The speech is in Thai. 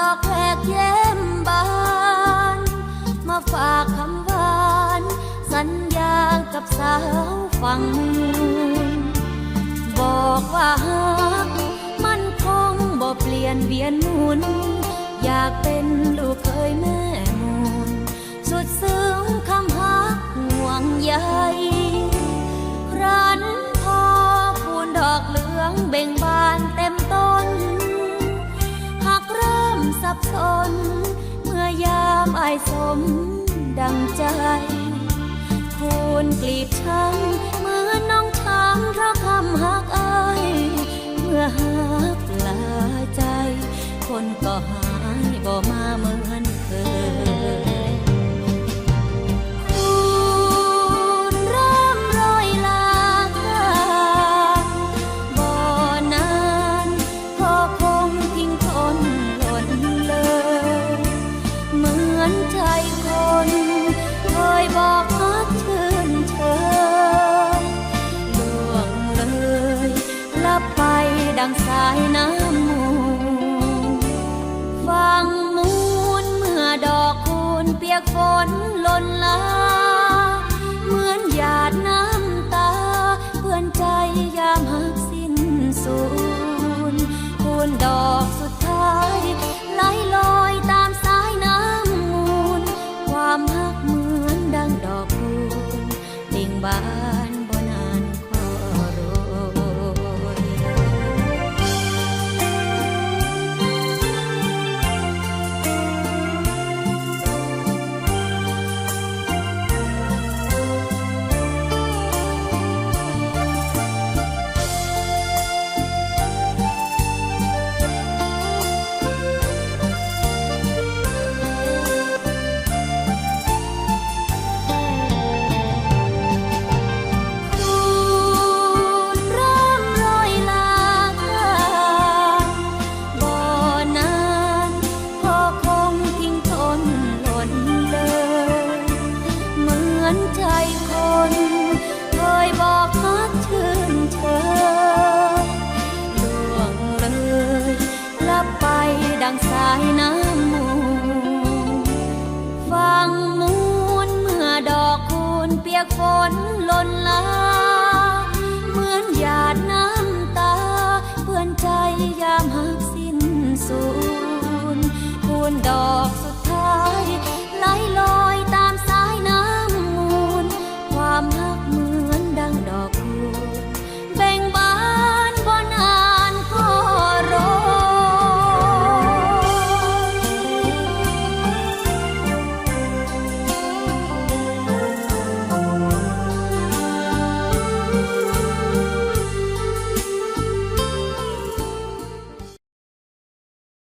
ดอกแหกเย้มบาน มาฝากคำหวาน สัญญากับสาวฝั่งบอกว่าฮักมันคงบ่เปลี่ยนเวียนหมุน อยากเป็นลูก สมดังใจคูณกลีบช้ำเหมือนน้องช้ำเพราะคำหักอายเมื่อหักลาใจ คนก็หายบ่มาเมื่อ กฝนหล่นลา เหมือนหยาดน้ำตา เพื่อนใจยามหักสิ้นสูญคูณดอกสุดท้ายไหลลอยตามสายน้ำมูล ความหักเหมือนดังดอกคูณเบ่งบานบน ดังสายน้ำมูฟังมูลเมื่อดอกคูณเปียกฝนล่นลา เหมือนหยาดน้ำตา เพื่อนใจยามหักสิ้นสูญคูณดอก